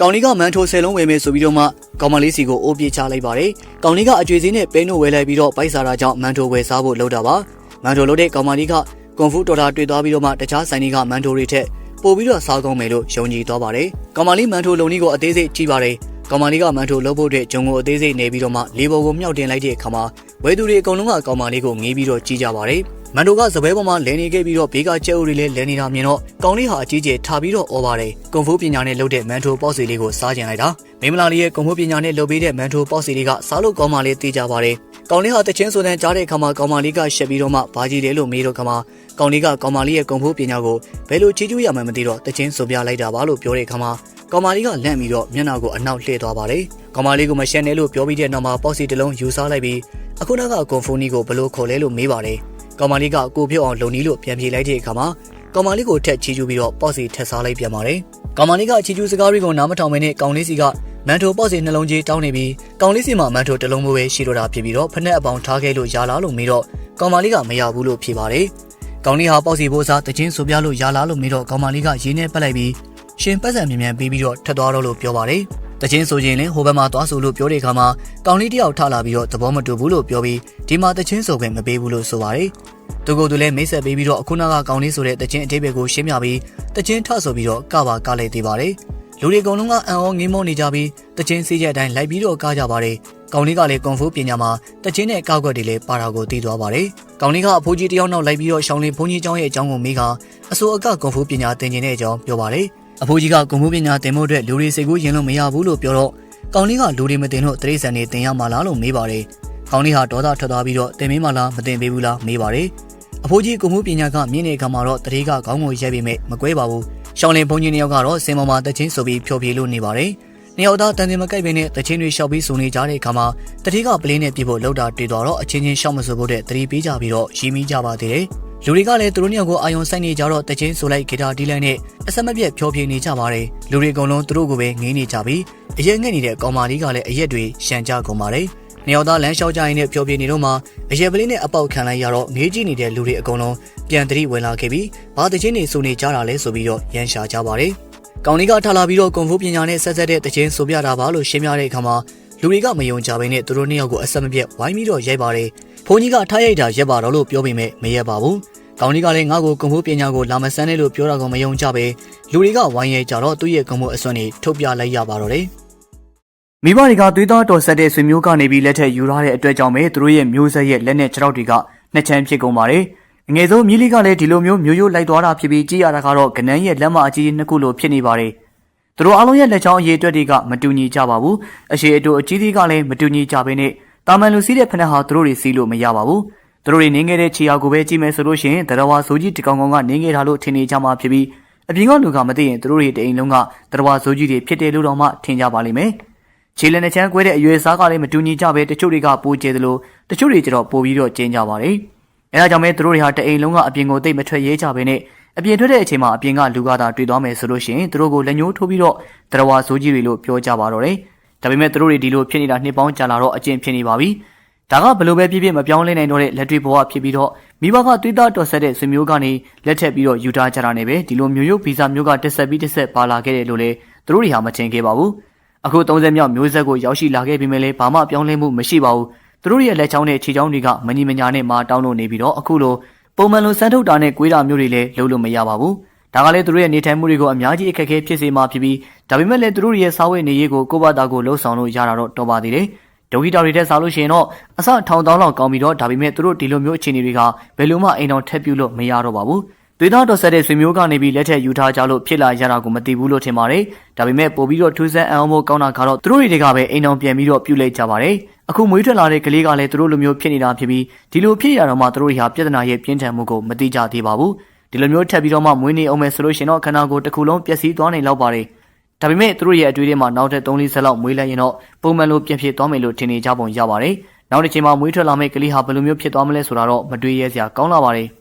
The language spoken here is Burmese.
ကောင်လေးကမန်ထိုဆယ်လုံးဝယ်မယ်ဆိုပြီးတော့မှကောင်မလေးစီကိုအိုးပြေချလိုက်ပါတယ်ကောင်လေးကအကျွေးစင်းနဲ့ပဲနို့ဝယ်လိုက်ပြီးတော့ပိုက်စားတာကြောင့်မန်ထိုဝယ်စားဖို့လုပ်တာပါမန်ထိုလုပ်တဲ့ကောင်မလေးကကွန်ဖူတော်တာတွေ့သွားပြီးတော့မှတခြားဆိုင်တွေကမန်ထိုတွေထက်ပို့ပြီးတော့စားကောင်းမယ်လို့ယုံကြည်သွားပါတယ်ကောင်မလေးမန်ထိုလုံလေးကိုအသေးစိတ်ကြည့်ပါတယ်ကောင်မလေးကမန်ထိုလုပ်ဖို့အတွက်ဂျုံကိုအသေးစိတ်နေပြီးတော့မှလေးပေါ်ကိုမြောက်တင်လိုက်တဲ့အခါမှာဝဲသူတွေအကုန်လုံးကကောင်မလေးကိုငေးပြီးတော့ကြည့်ကြပါတယ် မန်တိုကစပွဲပေါ်မှာလဲနေခဲ့ပြီးတော့ဘေးကကျဲအိုတွေလည်းလဲနေတာမြင်တော့ကောင်လေးဟာအကြီးကျယ်ထားပြီးတော့အော်ပါတယ်ကွန်ဖိုးပညာနဲ့လုပ်တဲ့မန်တိုပေါ့စီလေးကိုစားကျင်လိုက်တာမင်းမလာလေးရဲ့ကွန်ဖိုးပညာနဲ့လုပ်ပေးတဲ့မန်တိုပေါ့စီလေးကစားလို့ကောင်းမှလေးသိကြပါတယ်ကောင်လေးဟာတချင်းဆိုတဲ့ကြားတဲ့အခါမှာကောင်မလေးကရှက်ပြီးတော့မှဘာကြီးလဲလို့မေးတော့ခါမှာကောင်လေးကကောင်မလေးရဲ့ကွန်ဖိုးပညာကိုဘယ်လိုချီးကျူးရမှန်းမသိတော့တချင်းဆိုပြလိုက်တာပါလို့ပြောတဲ့အခါမှာကောင်မလေးကလန့်ပြီးတော့မျက်နှာကိုအနောက်လှည့်သွားပါတယ်ကောင်မလေးကမရှက်နဲ့လို့ပြောပြီးတဲ့နောက်မှာပေါ့စီတစ်လုံးယူစားလိုက်ပြီးအခုနောက်ကကွန်ဖိုးနီကိုဘယ်လိုခေါ်လဲလို့မေးပါတယ် ကောင်မလေးကကိုပြုတ်အောင်လုံနီးလို့ပြန်ပြေးလိုက်တဲ့အခါမှာကောင်မလေးကိုထက်ချီကျူးပြီးတော့ပေါ့စီထက်စားလိုက်ပြန်ပါတယ်။ကောင်မလေးကချီကျူးစကားတွေကိုနားမထောင်မနဲ့ကောင်လေးစီကမန်ထိုပေါ့စီနှလုံးကြီးတောင်းနေပြီးကောင်လေးစီမှာမန်ထိုတစ်လုံးမိုးပဲရှိတော့တာဖြစ်ပြီးတော့ဖက်နဲ့အပေါင်ထားခဲ့လို့ရလာလို့မေးတော့ကောင်မလေးကမရဘူးလို့ဖြေပါတယ်။ကောင်လေးဟာပေါ့စီဘိုးစားတချင်းဆိုပြလို့ရလာလို့မေးတော့ကောင်မလေးကရင်းနဲ့ပက်လိုက်ပြီးရှင်ပတ်စံမြန်မြန်ပြီးပြီးတော့ထက်သွားတော့လို့ပြောပါတယ်။ တချင်းဆိုရင်လည်းဟိုဘက်မှာသွားဆိုလို့ပြောတဲ့အခါမှာကောင်လေးတယောက်ထလာပြီးတော့သဘောမတူဘူးလို့ပြောပြီးဒီမှာတချင်းဆိုခွင့်မပေးဘူးလို့ဆိုပါတယ်။သူကသူလည်းမိတ်ဆက်ပေးပြီးတော့အခုနောက်ကကောင်လေးဆိုတဲ့တချင်းအတိတ်ဘက်ကိုရှင်းပြပြီးတချင်းထဆိုပြီးတော့ကပါကားလိုက်သေးပါတယ်။လူတွေအကုန်လုံးကအံ့ဩငင်းမောနေကြပြီးတချင်းစီးချက်အတိုင်းလိုက်ပြီးတော့ကားကြပါတယ်။ကောင်လေးကလည်းကွန်ဖူးပညာမှာတချင်းနဲ့ကောက်ွက်တွေလည်းပါတာကိုသိသွားပါတယ်။ကောင်လေးကအဖိုးကြီးတယောက်နောက်လိုက်ပြီးတော့ရှောင်းလင်းဘုန်းကြီးကျောင်းရဲ့အကြောင်းကိုမေးကအစိုးအကကွန်ဖူးပညာသင်ကျင်တဲ့အကြောင်းပြောပါတယ်။ အဖိုးကြီးကကွန်ဖူးပညာသင်ဖို့အတွက်လူတွေစိတ်ကူးရင်လို့မရဘူးလို့ပြောတော့ကောင်လေးကလူတွေမတင်လို့တရိษံနေတင်ရမှာလားလို့မေးပါတယ်။ကောင်လေးဟာဒေါသထွက်သွားပြီးတော့တင်မင်းမလားမတင်ပေးဘူးလားမေးပါတယ်။အဖိုးကြီးကွန်ဖူးပညာကမြင့်နေခါမှာတော့တတိကခေါင်းကိုရိုက်ပြီးမဲ့မကွဲပါဘူး။ရှောင်းလင်းဘုန်းကြီးနှစ်ယောက်ကတော့စင်ပေါ်မှာတချင်းဆိုပြီးဖြောပြေလို့နေပါတယ်။နှစ်ယောက်သားတန်တင်မကိုက်ပင်နဲ့တချင်းတွေရှောက်ပြီးစုံနေကြတဲ့အခါမှာတတိကပလင်းနဲ့ပြဖို့လောက်တာတွေ့သွားတော့အချင်းချင်းရှောက်မဆိုဖို့တဲ့တတိပေးကြပြီးတော့ရီမိကြပါသေးတယ်။ လူတွေကလည်းသူတို့နှစ်ယောက်ကိုအာယုံဆိုင်နေကြတော့တချင်းဆိုလိုက်ဂီတာတီးလိုက်နဲ့အဆက်မပြတ်ဖြောပြေနေကြပါတယ်။လူတွေအကုန်လုံးသူတို့ကိုပဲငေးနေကြပြီးအရက်ငှက်နေတဲ့ကောင်မာလေးကလည်းအရက်တွေရှန်ကြကုန်ပါတယ်။နှစ်ယောက်သားလမ်းလျှောက်ကြရင်နဲ့ဖြောပြေနေတော့မှအရက်ပလင်းနဲ့အပေါက်ခံလိုက်ရတော့ငေးကြည့်နေတဲ့လူတွေအကုန်လုံးပြန်တတိဝင်လာခဲ့ပြီးဘာတချင်းတွေစုနေကြတာလဲဆိုပြီးတော့ရန်ရှာကြပါတယ်။ကောင်လေးကထလာပြီးတော့ကွန်ဖူးပညာနဲ့ဆက်ဆက်တဲ့တချင်းဆိုပြတာပါလို့ရှင်းပြတဲ့အခါမှာလူတွေကမယုံကြဘဲနဲ့သူတို့နှစ်ယောက်ကိုအဆက်မပြတ်ဝိုင်းပြီးတော့ရိုက်ပါတယ်။ ဘုန်းကြီးကထားရိုက်တာရက်ပါတော့လို့ပြောပေမဲ့မရက်ပါဘူး။ကောင်လေးကလည်းငါ့ကိုကွန်ဖူးပညာကိုလာမဆန်းနဲ့လို့ပြောတာကိုမယုံကြပဲလူတွေကဝိုင်းရဲကြတော့သူ့ရဲ့ကွန်ဖူးအစွမ်းတွေထုတ်ပြလိုက်ရပါတော့တယ်။မိဘတွေကသွေးသားတော်ဆက်တဲ့ဆွေမျိုးကနေပြီးလက်ထက်ယူရတဲ့အတွက်ကြောင့်ပဲသူတို့ရဲ့မျိုးဆက်ရဲ့လက်နဲ့ခြေထောက်တွေကနှစ်ချမ်းဖြစ်ကုန်ပါတယ်။အငယ်ဆုံးမြီးလေးကလည်းဒီလိုမျိုးမျိုးရိုးလိုက်သွားတာဖြစ်ပြီးကြည်ရတာကတော့ကနန်းရဲ့လက်မအကြီးနှစ်ခုလိုဖြစ်နေပါတယ်။သူတို့အားလုံးရဲ့လက်ချောင်းအရေးအတွက်တွေကမတူညီကြပါဘူး။အရှိအတူအကြီးကြီးကလည်းမတူညီကြဘဲနဲ့ တာမန်လူစီးတဲ့ဖက်နှက်ဟာသူတို့တွေစီးလို့မရပါဘူး။သူတို့တွေနေငယ်တဲ့ခြေရာကိုပဲကြည့်မယ်ဆိုလို့ရှိရင်တရဝါဆိုကြီးတကောင်ကောင်ကနေငယ်တာလို့ထင်နေကြမှာဖြစ်ပြီးအပြင်ကလူကမသိရင်သူတို့တွေတအိမ်လုံးကတရဝါဆိုကြီးတွေဖြစ်တယ်လို့တော့မှထင်ကြပါလိမ့်မယ်။ခြေလက်နဲ့ချမ်းကွဲတဲ့အရွယ်စားကလည်းမတူညီကြပဲတချို့တွေကပိုကျဲတယ်လို့တချို့တွေကျတော့ပိုပြီးတော့ကျင်းကြပါတယ်။အဲဒါကြောင့်မဲသူတို့တွေဟာတအိမ်လုံးကအပြင်ကိုတိတ်မထွက်ရဲကြဘဲနဲ့အပြင်ထွက်တဲ့အချိန်မှာအပြင်ကလူကသာတွေ့သွားမယ်ဆိုလို့ရှိရင်သူတို့ကိုလက်ညှိုးထိုးပြီးတော့တရဝါဆိုကြီးတွေလို့ပြောကြပါတော့တယ်။ ဒါပေမဲ့သူတို့တွေဒီလိုဖြစ်နေတာနှစ်ပေါင်းကြာလာတော့အကျင့်ဖြစ်နေပါပြီ။ဒါကဘလို့ပဲဖြစ်ဖြစ်မပြောင်းလဲနိုင်တော့တဲ့လက်တွေ့ဘဝဖြစ်ပြီးတော့မိဘကသွေးသားတော်ဆက်တဲ့ဆွေမျိုးကနေလက်ထက်ပြီးတော့ယူထားကြတာနဲ့ပဲဒီလိုမျိုးရုပ်ဗီဇမျိုးကတက်ဆက်ပြီးတက်ဆက်ပါလာခဲ့တယ်လို့လေသူတို့တွေဟာမထင်ခဲ့ပါဘူး။အခု30မြောက်မျိုးဆက်ကိုရောက်ရှိလာခဲ့ပြီမဲ့လည်းဘာမှပြောင်းလဲမှုမရှိပါဘူး။သူတို့ရဲ့လက်ချောင်းနဲ့ခြေချောင်းတွေကမညီမညာနဲ့မာတောင်းလို့နေပြီးတော့အခုလိုပုံမှန်လိုစမ်းထုတ်တာနဲ့ကွေးတာမျိုးတွေလည်းလုပ်လို့မရပါဘူး။ ဒါကလည်းသူတို့ရဲ့နေထိုင်မှုတွေကိုအများကြီးအခက်အခဲဖြစ်စေမှာဖြစ်ပြီးဒါပေမဲ့လည်းသူတို့ရဲ့စားဝတ်နေရေးကိုကိုယ့်ဘာသာကိုလှုပ်ဆောင်လို့ရတာတော့တော်ပါသေးတယ်။ဒုက္ခိတာတွေတက်စားလို့ရှိရင်တော့အစထောင်တောင်းလောက်ကောင်းပြီးတော့ဒါပေမဲ့သူတို့ဒီလိုမျိုးအခြေအနေတွေကဘယ်လိုမှအိမ်တော်ထက်ပြလို့မရတော့ပါဘူး။သွေးသားတော်ဆက်တဲ့ဆွေမျိုးကနေပြီးလက်ထက်ယူထားကြလို့ဖြစ်လာရတာကိုမသိဘူးလို့ထင်ပါတယ်။ဒါပေမဲ့ပို့ပြီးတော့ထူးဆန်းအံ့ဩဖို့ကောင်းတာကတော့သူတို့တွေကပဲအိမ်တော်ပြန်ပြီးတော့ပြုတ်လိုက်ကြပါတယ်။အခုမွေးထွက်လာတဲ့ကလေးကလည်းသူတို့လိုမျိုးဖြစ်နေတာဖြစ်ပြီးဒီလိုဖြစ်ရတော့မှသူတို့တွေဟာပြဿနာရဲ့ပြင်းထန်မှုကိုမသိကြသေးပါဘူး။ ဒီလိုမျိုးထပ်ပြီးတော့မှမွေးနေအောင်မယ်ဆိုလို့ရှင်တော့ခန္ဓာကိုယ်တစ်ခုလုံးပျက်စီးသွားနိုင်လောက်ပါတယ်။ဒါပေမဲ့သူတို့ရဲ့အတွေ့အထဲမှာနောက်ထပ်3-4ဆက်လောက်မွေးလိုက်ရင်တော့ပုံမှန်လိုပြင်ဖြစ်သွားမယ်လို့ထင်နေကြပုံရပါတယ်။နောက်တစ်ချိန်မှာမွေးထွက်လာမယ့်ကလေးဟာဘယ်လိုမျိုးဖြစ်သွားမလဲဆိုတာတော့မတွေးရဲစရာကောင်းလာပါတယ်။